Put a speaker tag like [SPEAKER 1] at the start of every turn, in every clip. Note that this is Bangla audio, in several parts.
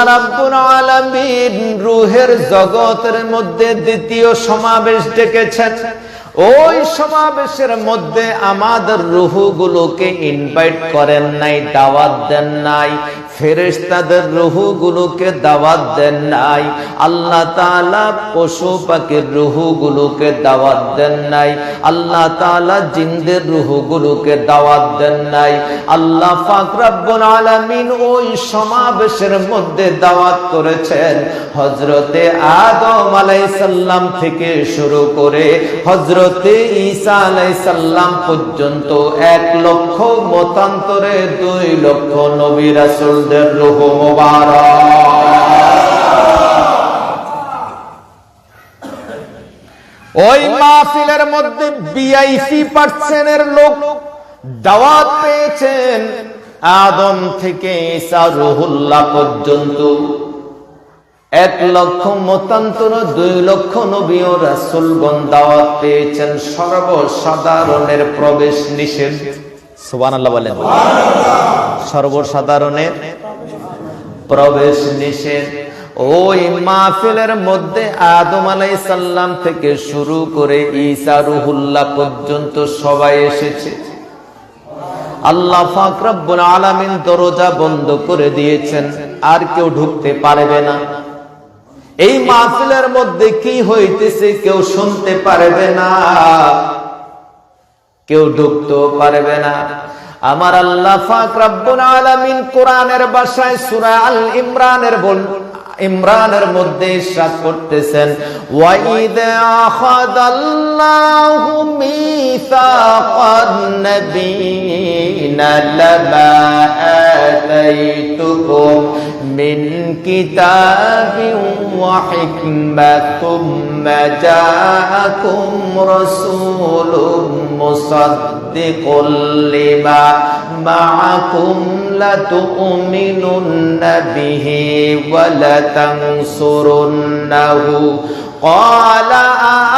[SPEAKER 1] আল্লাহ রুহের জগতের মধ্যে দ্বিতীয় সমাবেশ ডেকেছেন। ওই সমাবেশের মধ্যে আমাদের রুহুগুলোকে ইনভাইট করেন নাই, দাওয়াত দেন নাই, ফেরেশতাদের রুহুগুলোকে দাওয়াত দেন নাই, আল্লাহ তাআলা পশু পাখির রুহুগুলোকে দাওয়াত দেন নাই, আল্লাহ তাআলা জিনদের রুহুগুলোকে দাওয়াত দেন নাই, আল্লাহ পাক রব্বুল আলামিন ওই সমাবেশের মধ্যে দাওয়াত করেছেন। হযরতে আদম আলাইহিস সালাম থেকে শুরু করে হযরতে ঈসা আলাইহিস সালাম পর্যন্ত এক লক্ষ, মতান্তরে দুই লক্ষ নবী রাসূলদের রূহ ওই মাহফিলের মধ্যে বিআইপি পার্সেন্টের লোক দাওয়াত পেয়েছেন। আদম থেকে ঈসা রুহুল্লাহ পর্যন্ত এক লক্ষ মতান্তর দুই লক্ষ নবী ও রাসূলগণ দাওয়াত পেয়েছেন সর্বসাধারণের প্রবেশ নিষেধ। বলেন। সর্বসাধারণের প্রবেশ নিষেধ। ওই মাহফিলের মধ্যে আদম আলাই সাল্লাম থেকে শুরু করে ঈসা রুহুল্লাহ পর্যন্ত সবাই এসেছে। আল্লাহ ফাকরাব্বুল আলামিন দরজা বন্ধ করে দিয়েছেন আর কেউ ঢুকতে পারবে না। এই মাহফিলের মধ্যে কি হইতেছে কেউ শুনতে পারবে না। কেউ ঢুকতেও পারবে না। আমার আল্লাহ পাক রব্বুল আলামিন কোরআনের ভাষায় সূরা আল ইমরানের বল ইমরানের মধ্যে ইরশাদ করতেছেন ওয়াইদ আখাদাল্লাহু মিসাকান নাবিয়িনা লামা আতাইতুকুম من كتاب وحكمة ثم جاءكم رسول مصدق لما معكم لتؤمنن به ولتنصرنه. قال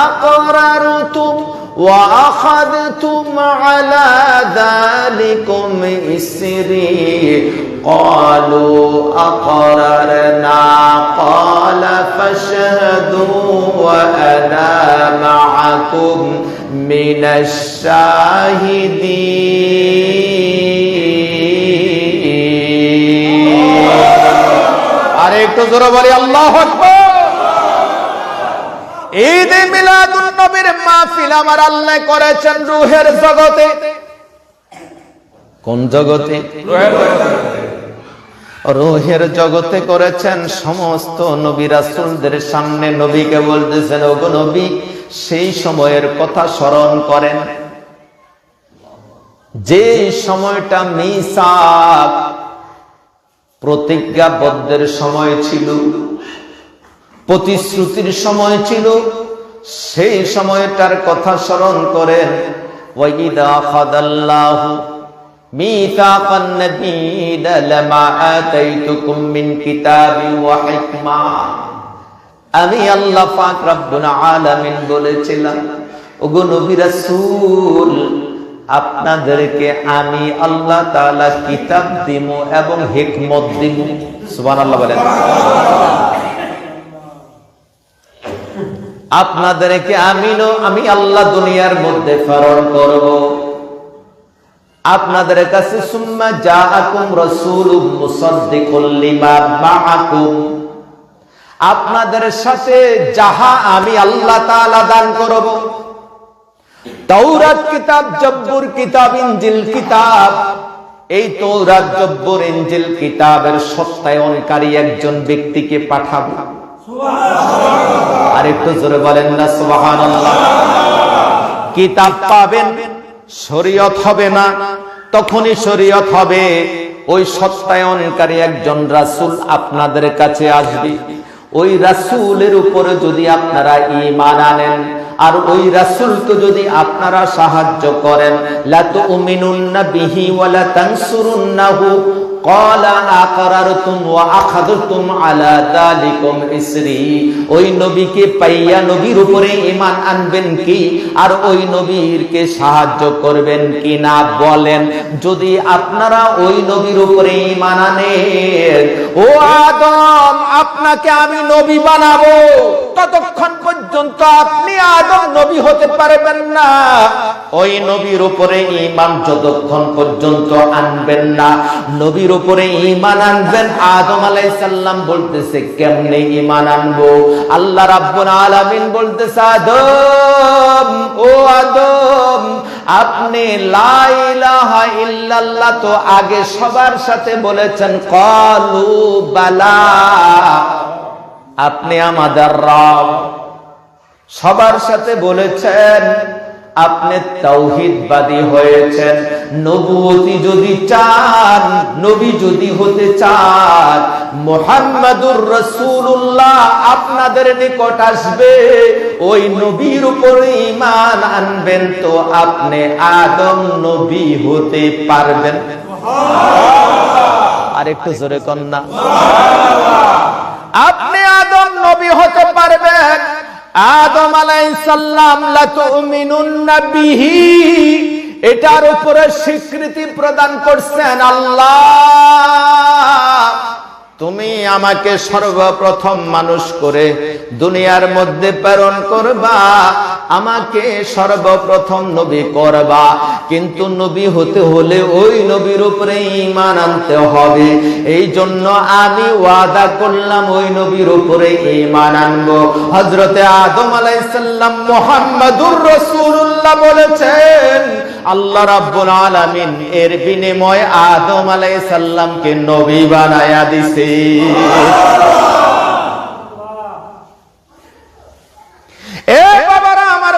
[SPEAKER 1] أقررتم وأخذتم على ذلكم إسري. قالوا أقررنا قال فاشهدوا وأنا معكم من الشاهدين আর একটু জোরে বলি আল্লাহ আকবার ঈদে মিলাদুন নবীর মাহফিল আমার আল্লাহ করেছেন রুহের জগতে কোন জগতে রুহের জগতে করেছেন সমস্ত নবী রাসূলদের সামনে। নবীকে বলতেছেন, ওগো নবী, সেই সময়ের কথা স্মরণ করেন। যে সময়টা মিসাক প্রতিজ্ঞাবদ্ধের সময় ছিল, প্রতিশ্রুতির সময় ছিল, সেই সময়টার কথা স্মরণ করেন। ওয়াইদা খাদাল্লাহু লামা আতাইতুকুম মিন কিতাবি ওয়া হিকমা আমি আল্লাহ পাক রব্বুল আলামিন বলেছিলাম, ওগো নবী রাসূল, আপনাদেরকে আমি আল্লাহ তাআলা কিতাব দিমু এবং হিকমত দিমু সুবহানাল্লাহ বলেন। আপনাদেরকে আমিনও, আমি আল্লাহ দুনিয়ার মধ্যে প্রেরণ করব। আপনাদের কাছে সুম্মা মুসাদ্দিকুল লিমা মাআকুম। আপনাদের সাথে যাহা আমি আল্লাহ দান করব। কিতাব, জব্বুর কিতাব কিতাব। এই তৌরাত জব্বুর, ইনজিল কিতাবের সত্যায়নকারী একজন ব্যক্তিকে পাঠাবো। আর একটু জোরে বলেন না, সুবহানাল্লাহ। কিতাব পাবেন শরীয়ত হবে না, তখনই শরীয়ত হবে। ওই সত্যায়নকারী একজন রাসূল আপনাদের কাছে আসবে। ওই রাসূলের উপরে যদি আপনারা ইমান আনেন, আর ওই রাসূলকে যদি আপনারা সাহায্য করেন, লা তুমিনুন্না বিহি ওয়ালা তানসুরুন্নাহু যদি আপনারা ওই নবীর উপরে ইমান আনেন, ও আদম, আপনাকে আমি নবী বানাবো। ততক্ষণ পর্যন্ত আপনি আদম নবী হতে পারবেন না। ওই নবীর উপরে ইমান যতক্ষণ পর্যন্ত আনবেন না। নবীর উপরে ইমান আনবেন। আদম আলাইসাল্লাম বলতেছে, কেমনে ইমান আনব? আল্লাহ রাব্বুল আলামিন বলতেছে, আদম, ও আদম, আপনি লা ইলাহা ইল্লাল্লাহ তো আগে সবার সাথে বলেছেন, কলু বালা, আপনি আমাদের রব। সবার সাথে বলেছেন আপনি তাওহিদবাদী হয়েছেন। নবুয়তি যদি চান নবী যদি হতে চান মোহাম্মদুর রসুল্লাহ আপনাদের নিকট আসবে। ওই নবীর উপর ইমান আনবেন তো আপনি আদম নবী হতে পারবেন। আর একটু জোরে কন্যা আপনি আদম নবী হতে পারবেন। আদম আলাইসাল্লাম এটার উপরে স্বীকৃতি প্রদান করছেন আল্লাহ। তুমি আমাকে সর্বপ্রথম মানুষ করে দুনিয়ার মধ্যে প্রেরণ করবা, আমাকে সর্বপ্রথম নবী করবা। কিন্তু নবী হতে হলে ওই নবীর উপরে ইমান আনতে হবে। এই জন্য আমি ওয়াদা করলাম ওই নবীর উপরে ইমান আনব। হজরতে আদম আলাইসাল্লাম মোহাম্মদুর রসুল্লাহ বলেছেন আল্লাহ রাব্বুল আলামিন এর বিনিময় আদম আলাইসাল্লামকে নবী বানায়া আমার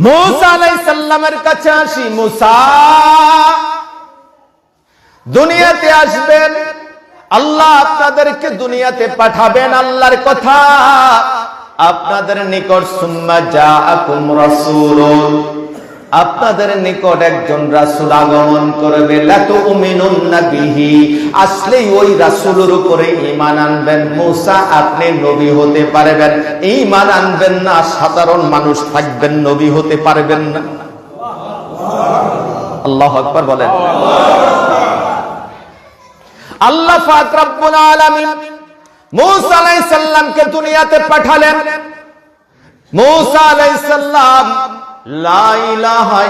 [SPEAKER 1] মুসা কাছে আসি। মুসা, দুনিয়াতে আসবেন, আল্লাহ আপনাদেরকে দুনিয়াতে পাঠাবেন আল্লাহর কথা। আপনাদের নিকট সুম্মা জাআকুম রাসূলুন। আপনাদের নিকট একজন রাসূল আগমন করবে। লাতুমিনুন্না বিহি। আসলেই ওই রাসূলের উপরে ঈমান আনবেন। মুসা আপনি নবী হতে পারবেন। ঈমান আনবেন না সাধারণ মানুষ থাকবেন নবী হতে পারবেন না। আল্লাহু আকবার বলেন। আল্লাহ পাক রব্বুল আলামিন মূসা আলাইহিস সালামকে দুনিয়াতে পাঠালেন। মূসা ইলাহা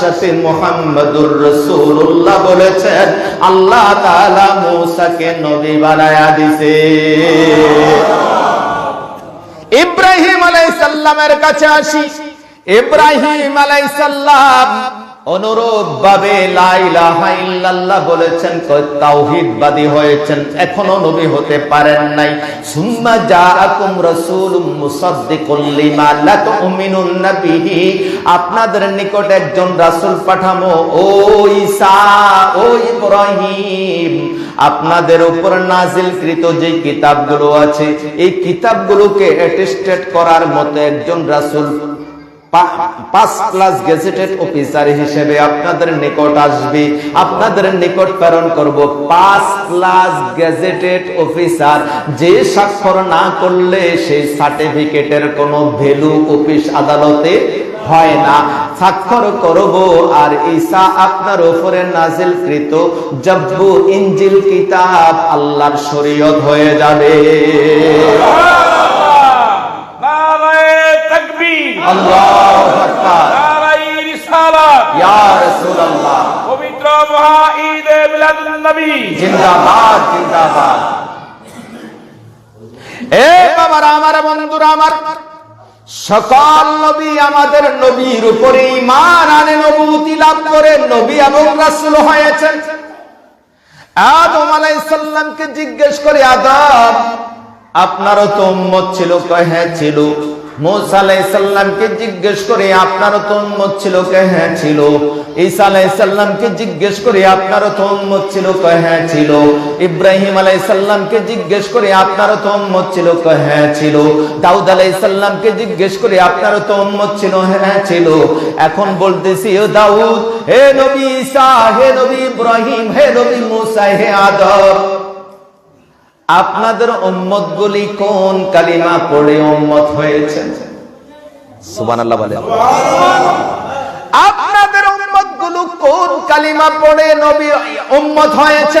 [SPEAKER 1] সাথে মুহাম্মাদুর রাসূলুল্লাহ বলেছেন, আল্লাহ তাআলা মূসাকে নবী বানায়া দিয়েছে ইব্রাহিম আলাইহিস সালামের কাছে আসি। ইব্রাহিম আলাইহিস সালাম অনুরূপ ভাবে বলেছেন তাওহীদবাদী হয়েছেন, এখনও নবী হতে পারেন নাই। সুম্মা জাআকুম রাসূলুম মুসাদ্দিকুল লিমা লা তুমিনুন আপনাদের নিকট একজন রাসূল পাঠামো, ও ঈসা, ও ইব্রাহিম, আপনাদের উপর নাজিলকৃত যে কিতাবগুলো আছে, এই কিতাবগুলোকে অ্যাটেস্টেড করার মতো একজন রাসূল পাঁচ স্বাক্ষর ভ্যালু অফিস আদালতে হয় না। আর ঈসা আপনার উপরে নাজিলকৃত জব্বু ইনজিল কিতাব আল্লাহর শরীয়ত হয়ে যাবে। আল্লাহু আকবার। ইয়া রাসূলুল্লাহ।
[SPEAKER 2] পবিত্র মহা ঈদ মিলাদুন নবী।
[SPEAKER 1] জিন্দাবাদ জিন্দাবাদ। এ বাবারা আমার বন্ধুরা আমার সকল নবী আমাদের নবীর উপরে ঈমান আনে নবুতি লাভ করে নবী এবং রাসূল হয়েছেন। আদম আলাইহিস সালামকে জিজ্ঞেস করে আদম আপনারও তো উম্মত ছিল কয় হ্যাঁ ছিল? জিজ্ঞেস করে আপনারও তো হ্যাঁ ছিল ঈসা আলাইসাল্লামকে জিজ্ঞেস কে জিজ্ঞেস করে আপনারও তো ছিল হ্যাঁ ছিল? এখন বলতেছি, ও দাউদ, হে নবী ঈসা, হে নবী ইব্রাহিম, হে নবী মুসা, হে আদম আপনাদের উম্মত গুলি কোন কালিমা পড়ে উম্মত হয়েছে? সুবান আল্লাহ বলে আপনাদের উম্মতগুলো কোন কালিমা পড়ে নবী উম্মত হয়েছে?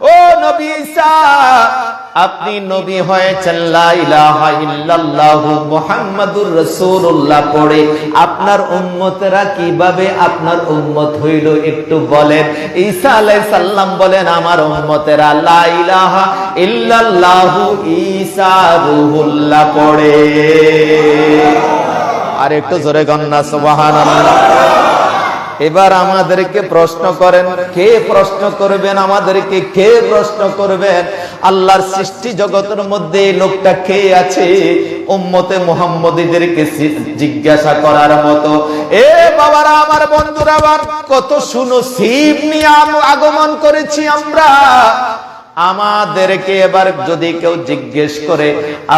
[SPEAKER 1] ও নবী আপনি নবী হয়েছেন পড়ে। আপনার উম্মতেরা কীভাবে আপনার উম্মত হইল একটু বলেন। ঈসা আলাইহিস সালাম বলেন, আমার উম্মতেরা লা ইলাহা ইল্লাল্লাহু ঈসা রুহুল্লাহ পড়ে। আর একটু জোরে গন্না সুবহানাল্লাহ। এবার আমাদেরকে প্রশ্ন করেন, কে প্রশ্ন করবেন আমাদেরকে? কে প্রশ্ন করবেন? আল্লাহর সৃষ্টি জগতের মধ্যে লোকটা কে আছে? উম্মতে মুহাম্মদীদেরকে জিজ্ঞাসা করার মতো। এ বাবারা, আমার বন্ধুরা আবার কত শুনো শিব নিয়ে আগমন করেছি আমরা। আমাদেরকে এবার যদি কেউ জিজ্ঞেস করে,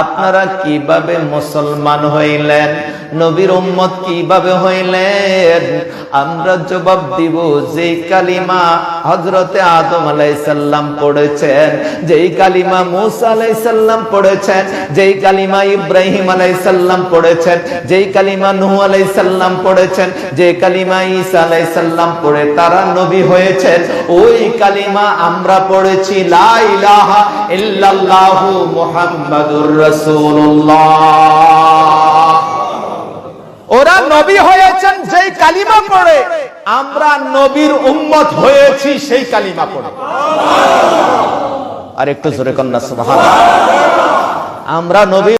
[SPEAKER 1] আপনারা কীভাবে মুসলমান হইলেন? নবীর উম্মত কীভাবে হইলেন? আমরা জবাব দিব যে কালিমা হজরতে আদম আলাইসাল্লাম পড়েছেন, যেই কালিমা মুসা আলাইসাল্লাম পড়েছেন, যেই কালিমা ইব্রাহিম আলাইসাল্লাম পড়েছেন, যেই কালিমা নুহ আলাইসাল্লাম পড়েছেন, যে কালিমা ঈসা আলাইসাল্লাম পড়ে তারা নবী হয়েছেন। ওই কালিমা আমরা পড়েছি, লা ইলাহা ইল্লাল্লাহু মুহাম্মাদুর রাসূলুল্লাহ। ওরা নবী হয়েছেন, যেই কালিমা পড়ে। আমরা নবীর উম্মত হয়েছি সেই কালিমা পড়ে। আর একটু জোরে কন্যা, সুবহানাল্লাহ। আমরা নবী